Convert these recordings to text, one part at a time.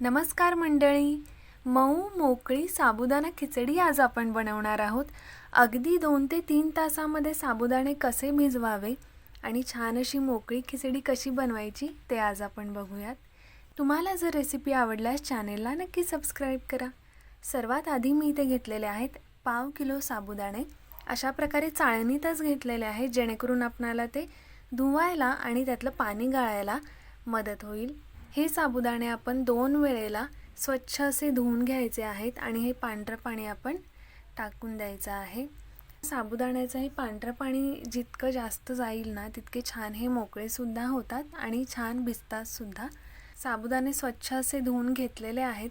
नमस्कार मंडळी. मऊ मोकळी साबुदाणा खिचडी आज आपण बनवणार आहोत. अगदी दोन ते तीन तासामध्ये साबुदाणे कसे भिजवावे आणि छान अशी मोकळी खिचडी कशी बनवायची ते आज आपण बघूयात. तुम्हाला जर रेसिपी आवडल्यास चॅनेलला नक्की सबस्क्राईब करा. सर्वात आधी मी इथे घेतलेले आहेत पाव किलो साबुदाणे. अशा प्रकारे चाळणीतच घेतलेले आहेत जेणेकरून आपणाला ते धुवायला आणि त्यातलं पाणी गाळायला मदत होईल. हे साबुदाणे आपण दोन वेळेला स्वच्छ असे धुवून घ्यायचे आहेत आणि हे पांढरं पाणी आपण टाकून द्यायचं आहे. साबुदाण्याचं हे पांढरं पाणी जितकं जास्त जाईल ना तितके छान हे मोकळेसुद्धा होतात आणि छान भिजतातसुद्धा साबुदाणे स्वच्छ असे धुवून घेतलेले आहेत.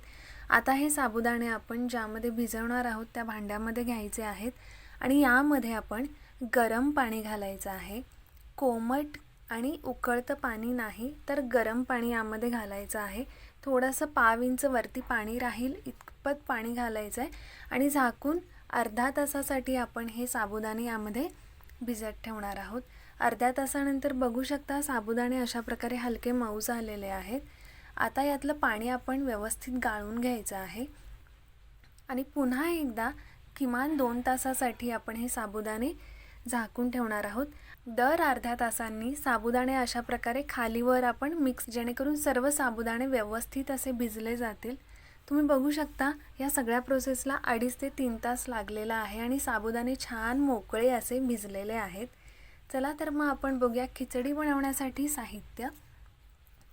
आता हे साबुदाणे आपण ज्यामध्ये भिजवणार आहोत त्या भांड्यामध्ये घ्यायचे आहेत आणि यामध्ये आपण गरम पाणी घालायचं आहे. कोमट आणि उकळतं पाणी नाही तर गरम पाणी यामध्ये घालायचं आहे. थोडंसं पाव इंच वरती पाणी राहील इतपत पाणी घालायचं आहे. आणि झाकून अर्धा तासासाठी आपण हे साबुदाणे यामध्ये भिजत ठेवणार आहोत. अर्ध्या तासानंतर बघू शकता साबुदाणे अशा प्रकारे हलके मऊ झालेले आहेत. आता यातलं पाणी आपण व्यवस्थित गाळून घ्यायचं आहे. आणि पुन्हा एकदा किमान दोन तासासाठी आपण हे साबुदाणे झाकून ठेवणार आहोत. दर अर्ध्या तासांनी साबुदाणे अशा प्रकारे खालीवर आपण मिक्स जेणेकरून सर्व साबुदाणे व्यवस्थित असे भिजले जातील. तुम्ही बघू शकता या सगळ्या प्रोसेसला अडीच ते तीन तास लागलेला आहे आणि साबुदाणे छान मोकळे असे भिजलेले आहेत. चला तर मग आपण बघूया खिचडी बनवण्यासाठी साहित्य.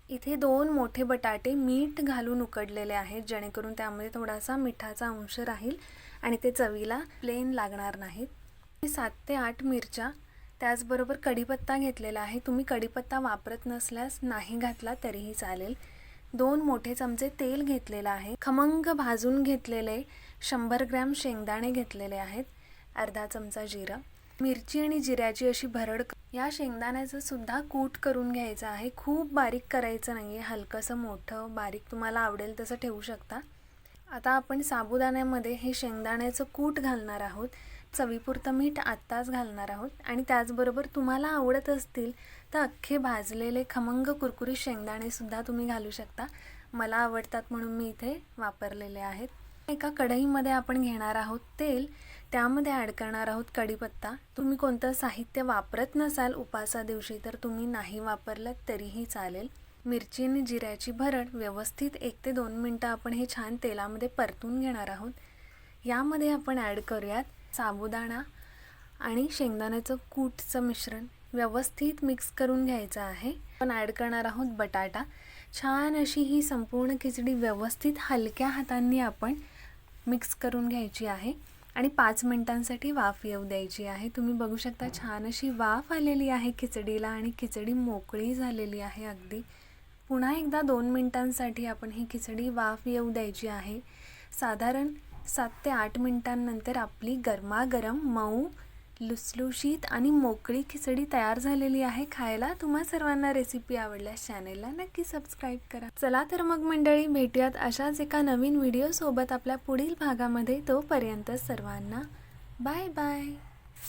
इथे दोन मोठे बटाटे मीठ घालून उकडलेले आहेत जेणेकरून त्यामध्ये थोडासा मिठाचा अंश राहील आणि ते चवीला प्लेन लागणार नाहीत. सात ते आठ मिरच्या त्याचबरोबर कढीपत्ता घेतलेला आहे. तुम्ही कढीपत्ता वापरत नसल्यास नाही घातला तरीही चालेल. दोन मोठे चमचे तेल घेतलेलं आहे. खमंग भाजून घेतलेले शंभर ग्रॅम शेंगदाणे घेतलेले आहेत. अर्धा चमचा जिरा. मिरची आणि जिऱ्याची अशी भरड या शेंगदाण्याचं सुद्धा कूट करून घ्यायचं आहे. खूप बारीक करायचं नाही आहे हलकंसं मोठं बारीक तुम्हाला आवडेल तसं ठेवू शकता. आता आपण साबुदाण्यामध्ये हे शेंगदाण्याचं कूट घालणार आहोत. चवीपुरतं मीठ आत्ताच घालणार आहोत. आणि त्याचबरोबर तुम्हाला आवडत असतील तर अख्खे भाजलेले खमंग कुरकुरीत शेंगदाणेसुद्धा तुम्ही घालू शकता. मला आवडतात म्हणून मी इथे वापरलेले आहेत. एका कढईमध्ये आपण घेणार आहोत तेल. त्यामध्ये ॲड करणार आहोत कढीपत्ता. तुम्ही कोणतं साहित्य वापरत नसाल उपासा दिवशी तर तुम्ही नाही वापरलं तरीही चालेल. मिरची आणि जिऱ्याची भरड व्यवस्थित एक ते दोन मिनटं आपण हे छान तेलामध्ये परतून घेणार आहोत. यामध्ये आपण ॲड करूयात. साबुदाणा आणि शेंगदाण्याचं कूटचं मिश्रण व्यवस्थित मिक्स करून घ्यायचं आहे. आपण ॲड करणार आहोत बटाटा. छान अशी ही संपूर्ण खिचडी व्यवस्थित हलक्या हातांनी आपण मिक्स करून घ्यायची आहे. आणि पाच मिनटांसाठी वाफ येऊ द्यायची आहे. तुम्ही बघू शकता छान अशी वाफ आलेली आहे खिचडीला आणि खिचडी मोकळी झालेली आहे अगदी. पुन्हा एकदा दोन मिनटांसाठी आपण ही खिचडी वाफ येऊ द्यायची आहे. साधारण सात ते आठ मिनटांनंतर आपली गरमागरम मऊ लुसलुशीत आणि मोकळी खिचडी तयार झालेली आहे खायला. तुम्हा सर्वांना रेसिपी आवडल्यास चॅनेलला नक्की सबस्क्राईब करा. चला तर मग मंडळी भेटूयात अशाच एका नवीन व्हिडिओसोबत आपल्या पुढील भागामध्ये. तोपर्यंत सर्वांना बाय बाय